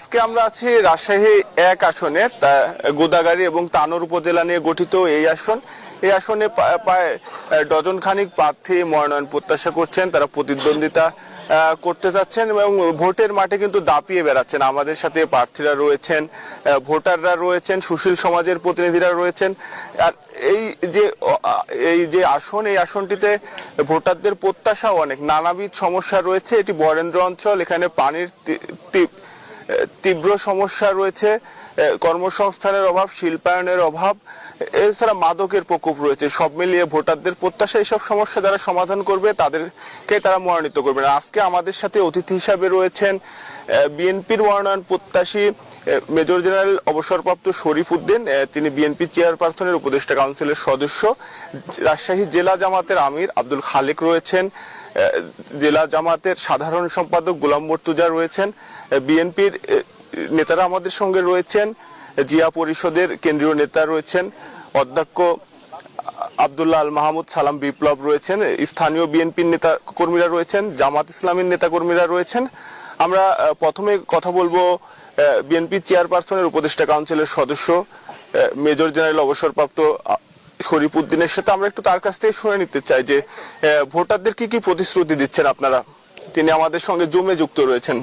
আজকে আমরা আছি রাজশাহী এক আসনে গোদাগাড়ি এবং তানোর উপজেলা নিয়ে গঠিত এই আসন। এই আসনে প্রায় ডজন খানিক প্রার্থী মনোনয়ন প্রত্যাশা করছেন, তারা প্রতিদ্বন্দ্বিতা করতে যাচ্ছেন এবং ভোটের মাঠে কিন্তু দাপিয়ে বেড়াচ্ছেন। আমাদের সাথে প্রার্থীরা রয়েছেন ভোটাররা রয়েছেন, সুশীল সমাজের প্রতিনিধিরা রয়েছেন। আর এই যে এই যে আসন, এই আসনটিতে ভোটারদের প্রত্যাশাও অনেক। নানাবিধ সমস্যা রয়েছে। এটি বরেন্দ্র অঞ্চল, এখানে পানির তীব্র সমস্যা রয়েছে কর্মসংস্থানের অভাব শিল্পায়নের অভাব এছাড়া মাদকের প্রকোপ রয়েছে, সব মিলিয়ে ভোটারদের প্রত্যাশা এইসব সমস্যা যারা সমাধান করবে, তাদেরকে তারা মনোনীত করবেন আজকে আমাদের সাথে অতিথি হিসাবে রয়েছেন বিএনপির মনোনয়ন প্রত্যাশী মেজর জেনারেল অবসরপ্রাপ্ত শরীফ উদ্দিন তিনি বিএনপি চেয়ারপারসনের উপদেষ্টা কাউন্সিলের সদস্য। রাজশাহী জেলা জামাতের আমির আব্দুল খালেক রয়েছেন জেলা জামাতের সাধারণ সম্পাদক গোলাম মর্তুজা রয়েছেন বিএনপির নেতারা আমাদের সঙ্গে রয়েছেন, জিয়া পরিষদের কেন্দ্রীয় নেতা রয়েছেন, অধ্যক্ষ আব্দুল্লাহ আল মাহমুদ সালাম বিপ্লব রয়েছেন, স্থানীয় বিএনপির নেতা কর্মীরা রয়েছেন, জামাত ইসলামীর নেতা কর্মীরা রয়েছেন। আমরা প্রথমে কথা বলব বিএনপি চেয়ারপারসনের উপদেষ্টা কাউন্সিলের সদস্য মেজর জেনারেল অবসরপ্রাপ্ত শরীফ উদ্দিনের সাথে আমরা একটু তার কাছ থেকে শুনে নিতে চাই যে ভোটারদের কি কি প্রতিশ্রুতি দিচ্ছেন আপনারা? তিনি আমাদের সঙ্গে জমে যুক্ত রয়েছেন।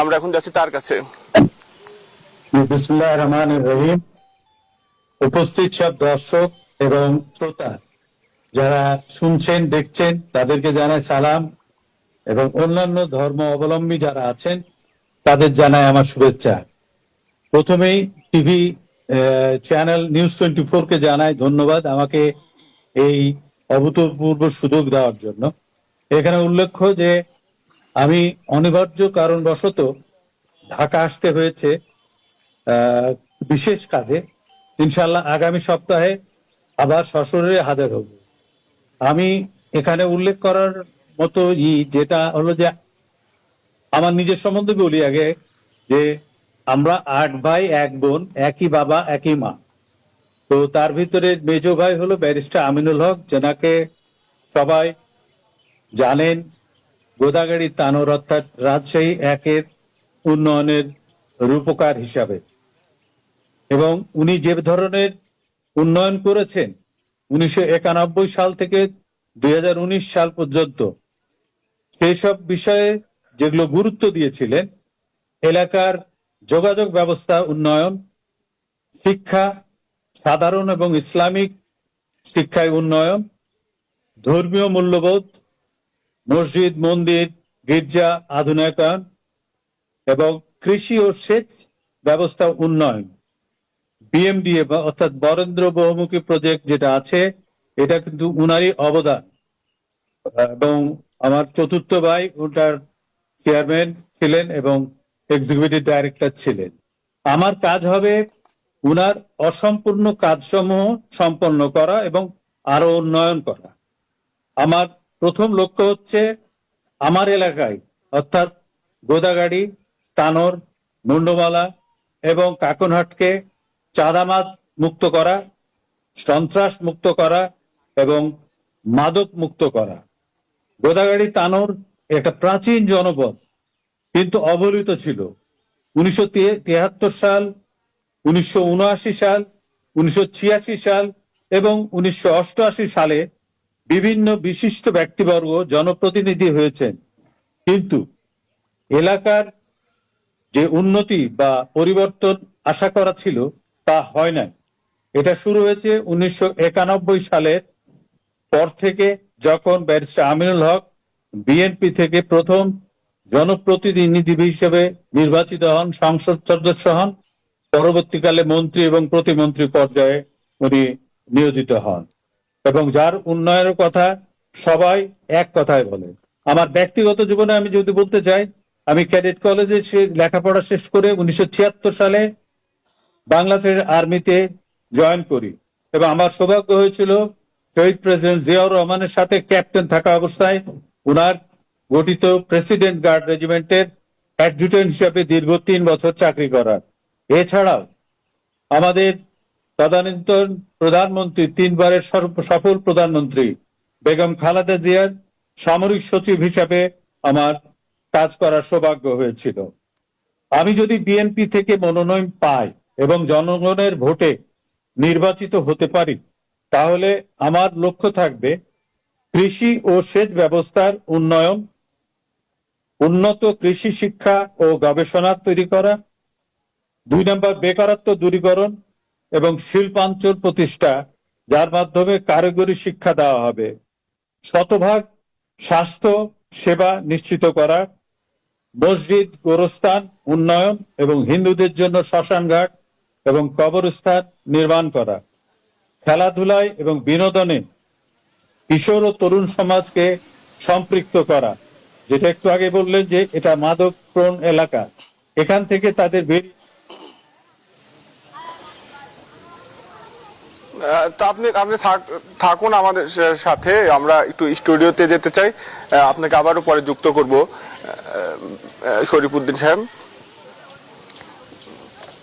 আমরা এখন যাচ্ছি তার কাছে। বিসমুল্লাহ রহমান রহিম। উপস্থিত সব দর্শক এবং শ্রোতা, যারা শুনছেন, দেখছেন, তাদেরকে জানাই সালাম এবং অন্যান্য ধর্ম অবলম্বী যারা আছেন, তাদের জানাই আমার শুভেচ্ছা। প্রথমেই TV channel News Twenty Four কে জানাই ধন্যবাদ আমাকে এই অভূতপূর্ব সুযোগ দেওয়ার জন্য। এখানে উল্লেখ্য যে, আমি অনিবার্য কারণবশত ঢাকা আসতে হয়েছে বিশেষ কাজে। ইনশাল্লাহ আগামী সপ্তাহে আবার সশরীরে হাজার হব। আমি এখানে উল্লেখ করার মতো ই যেটা হলো যে, আমার নিজের সম্বন্ধে বলি আগে, যে আমরা আট ভাই, এক বোন, একই বাবা, একই মা। তো তার ভিতরে মেজ ভাই হলো ব্যারিস্টার আমিনুল হক, যেনাকে সবাই জানেন। গোদাগাড়ি তানোর অর্থাৎ রাজশাহী একের উন্নয়নের রূপকার হিসাবে। এবং উনি যে ধরনের উন্নয়ন করেছেন, উনিশশো একানব্বই সাল থেকে দুই হাজার উনিশ সাল পর্যন্ত, সেই সব বিষয়ে যেগুলো গুরুত্ব দিয়েছিলেন, এলাকার যোগাযোগ ব্যবস্থা উন্নয়ন, শিক্ষা, সাধারণ এবং ইসলামিক শিক্ষায় উন্নয়ন, ধর্মীয় মূল্যবোধ, মসজিদ, মন্দির, গির্জা, আধুনিকায়ন এবং কৃষি ও সেচ ব্যবস্থা উন্নয়ন। বিএমডিএ অর্থাৎ বরেন্দ্র বহুমুখী প্রজেক্ট যেটা আছে, এটা কিন্তু উনারই অবদান। এবং আমার চতুর্থ ভাই ওটার চেয়ারম্যান ছিলেন এবং এক্সিকিউটিভ ডাইরেক্টর ছিলেন। আমার কাজ হবে উনার অসম্পূর্ণ কাজসমূহ সম্পন্ন করা এবং আরও উন্নয়ন করা। আমার প্রথম লক্ষ্য হচ্ছে আমার এলাকায়, অর্থাৎ গোদাগাড়ি তানোর, মুন্ডমালা এবং কাকনহাটকে চাঁদামাত মুক্ত করা, সন্ত্রাস মুক্ত করা এবং মাদক মুক্ত করা। গোদাগাড়ি তানোর একটা প্রাচীন জনপদ, কিন্তু অবহেলিত ছিল। উনিশশো তিয়াত্তর সাল, উনিশশো উনআশি সাল, উনিশশো ছিয়াশি সাল এবং উনিশশো অষ্টআশি সালে বিভিন্ন বিশিষ্ট ব্যক্তিবর্গ জনপ্রতিনিধি হয়েছেন। কিন্তু এলাকার যে উন্নতি বা পরিবর্তন আশা করা ছিল, তা হয় নাই। এটা শুরু হয়েছে উনিশশো একানব্বই সালের পর থেকে যখন ব্যারিস্টার আমিনুল হক বিএনপি থেকে প্রথম জনপ্রতিনিধি হিসেবে নির্বাচিত হন, সংসদ সদস্য হন। পরবর্তীকালে মন্ত্রী এবং প্রতিমন্ত্রী পর্যায়ে উনি নিয়োজিত হন। এবং যার উন্নয়নের কথা সবাই এক কথায় বলে। আমার ব্যক্তিগত জীবনে আমি যদি বলতে চাই আমি ক্যাডেট কলেজে লেখাপড়া শেষ করে উনিশশো ছিয়াত্তর সালে বাংলাদেশের আর্মিতে জয়েন করি। এবং আমার সৌভাগ্য হয়েছিল শহীদ প্রেসিডেন্ট জিয়াউর রহমানের সাথে ক্যাপ্টেন থাকা অবস্থায় উনার গঠিত প্রেসিডেন্ট গার্ড রেজিমেন্টের অ্যাডজুটেন্ট হিসাবে দীর্ঘ তিন বছর চাকরি করার। এছাড়াও আমাদের তদানীন্তন প্রধানমন্ত্রী, তিনবারের সফল প্রধানমন্ত্রী বেগম খালেদা জিয়ার সামরিক সচিব হিসাবে আমার কাজ করার সৌভাগ্য হয়েছিল। আমি যদি বিএনপি থেকে মনোনয়ন পাই এবং জনগণের ভোটে নির্বাচিত হতে পারি, তাহলে আমার লক্ষ্য থাকবে কৃষি ও সেচ ব্যবস্থার উন্নয়ন, উন্নত কৃষি শিক্ষা ও গবেষণা তৈরি করা, দুই নম্বর বেকারত্ব দূরীকরণ এবং শিল্পাঞ্চল প্রতিষ্ঠা, যার মাধ্যমে কারিগরি শিক্ষা দেওয়া হবে। শতভাগ স্বাস্থ্য সেবা নিশ্চিত করা মসজিদ, গোরস্থান, উন্নয়ন এবং হিন্দুদের জন্য শ্মশানঘাট এবং কবরস্থান নির্মাণ করা। খেলাধুলায় এবং বিনোদনে কিশোর ও তরুণ সমাজকে সম্পৃক্ত করা। যেটা একটু আগে বললেন যে এটা মাদক প্রণ এলাকা। এখান থেকে তাদের বেরিয়ে তা আপনি আপনি থাক- থাকুন আমাদের সাথে, আমরা একটু স্টুডিওতে যেতে চাই। আপনাকে আবারও পরে যুক্ত করব শরীফ উদ্দিন সাহেব।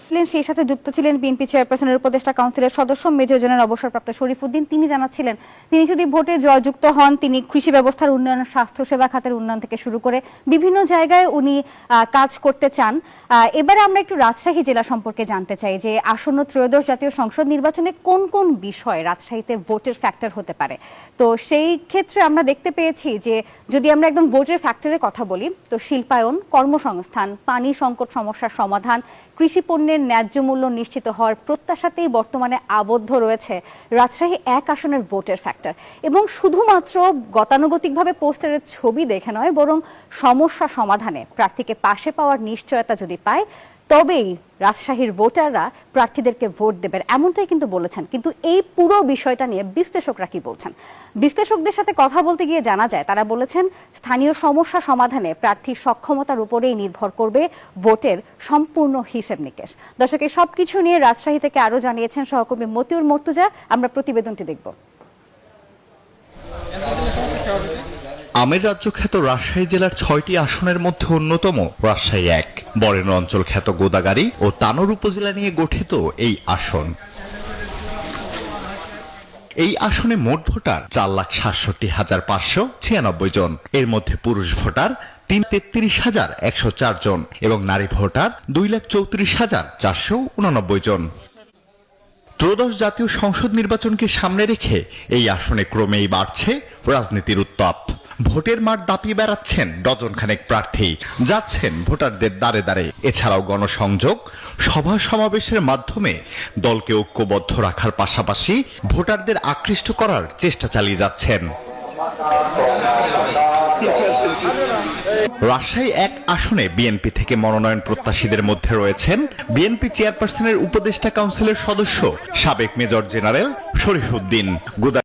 ছিলেন, সেই সাথে যুক্ত ছিলেন বিএনপি চেয়ারপারসনের উপদেষ্টা কাউন্সিলের সদস্য মেজর জেনারেল অবসরপ্রাপ্ত শরীফুদ্দিন। তিনি জানাচ্ছিলেন, তিনি যদি ভোটে জয়যুক্ত হন, তিনি কৃষি ব্যবস্থার উন্নয়ন স্বাস্থ্যসেবা খাতের উন্নয়ন থেকে শুরু করে বিভিন্ন জায়গায় উনি কাজ করতে চান। এবারে আমরা একটু রাজশাহী জেলা সম্পর্কে জানতে চাই যে আসন্ন ত্রয়োদশ জাতীয় সংসদ নির্বাচনে কোন কোন বিষয় রাজশাহীতে ভোটের ফ্যাক্টর হতে পারে? তো সেই ক্ষেত্রে আমরা দেখতে পেয়েছি যে যদি আমরা একদম ভোটের ফ্যাক্টরের কথা বলি, তো শিল্পায়ন, কর্মসংস্থান, পানি সংকট সমস্যার সমাধান, কৃষি পণ্যের ন্যায্য মূল্য নিশ্চিত হওয়ার প্রত্যাশাতেই বর্তমানে আবদ্ধ রয়েছে রাজশাহী এক আসনের ভোটের ফ্যাক্টর এবং শুধুমাত্র গতানুগতিকভাবে পোস্টারের ছবি দেখে নয়, বরং সমস্যা সমাধানে প্রার্থীকে পাশে পাওয়ার নিশ্চয়তা যদি পায় তবেই রাজশাহীর ভোটাররা প্রার্থীদেরকে ভোট দেবেন, এমনটাই কিন্তু বলেছেন। কিন্তু এই পুরো বিষয়টা নিয়ে বিশ্লেষকরা কি বলছেন? বিশ্লেষকদের সাথে কথা বলতে গিয়ে জানা যায়, তারা বলেছেন স্থানীয় সমস্যা সমাধানে প্রার্থীর সক্ষমতার উপরেই নির্ভর করবে ভোটের সম্পূর্ণ হিসেব নিকেশ। দর্শক, এই সবকিছু নিয়ে রাজশাহী থেকে আরও জানিয়েছেন সহকর্মী মতিউর মর্তুজা, আমরা প্রতিবেদনটি দেখব। আমের রাজ্য খ্যাত রাজশাহী জেলার ছয়টি আসনের মধ্যে অন্যতম, রাজশাহী এক। বরেন্দ্র অঞ্চল খ্যাত গোদাগাড়ি ও তানোর উপজেলা নিয়ে গঠিত এই আসন। এই আসনে মোট ভোটার চার লাখ সাতষট্টি হাজার পাঁচশো ছিয়ানব্বই জন। এর মধ্যে পুরুষ ভোটার তিন তেত্রিশ হাজার একশো চার জন এবং নারী ভোটার দুই লাখ চৌত্রিশ হাজার চারশো উননব্বই জন। ত্রয়োদশ জাতীয় সংসদ নির্বাচনকে সামনে রেখে এই আসনে ক্রমেই বাড়ছে রাজনীতির উত্তাপ। ভোটের মাঠ দাপিয়ে বেড়াচ্ছেন ডজন খানেক প্রার্থী। যাচ্ছেন ভোটারদের দ্বারে দ্বারে। এছাড়াও গণসংযোগ, সভা সমাবেশের মাধ্যমে দলকে ঐক্যবদ্ধ রাখার পাশাপাশি ভোটারদের আকৃষ্ট করার চেষ্টা চালিয়ে যাচ্ছেন। রাজশাহী এক আসনে বিএনপি থেকে মনোনয়ন প্রত্যাশীদের মধ্যে রয়েছেন বিএনপি চেয়ারপারসনের উপদেষ্টা কাউন্সিলের সদস্য সাবেক মেজর জেনারেল শরীফুদ্দিন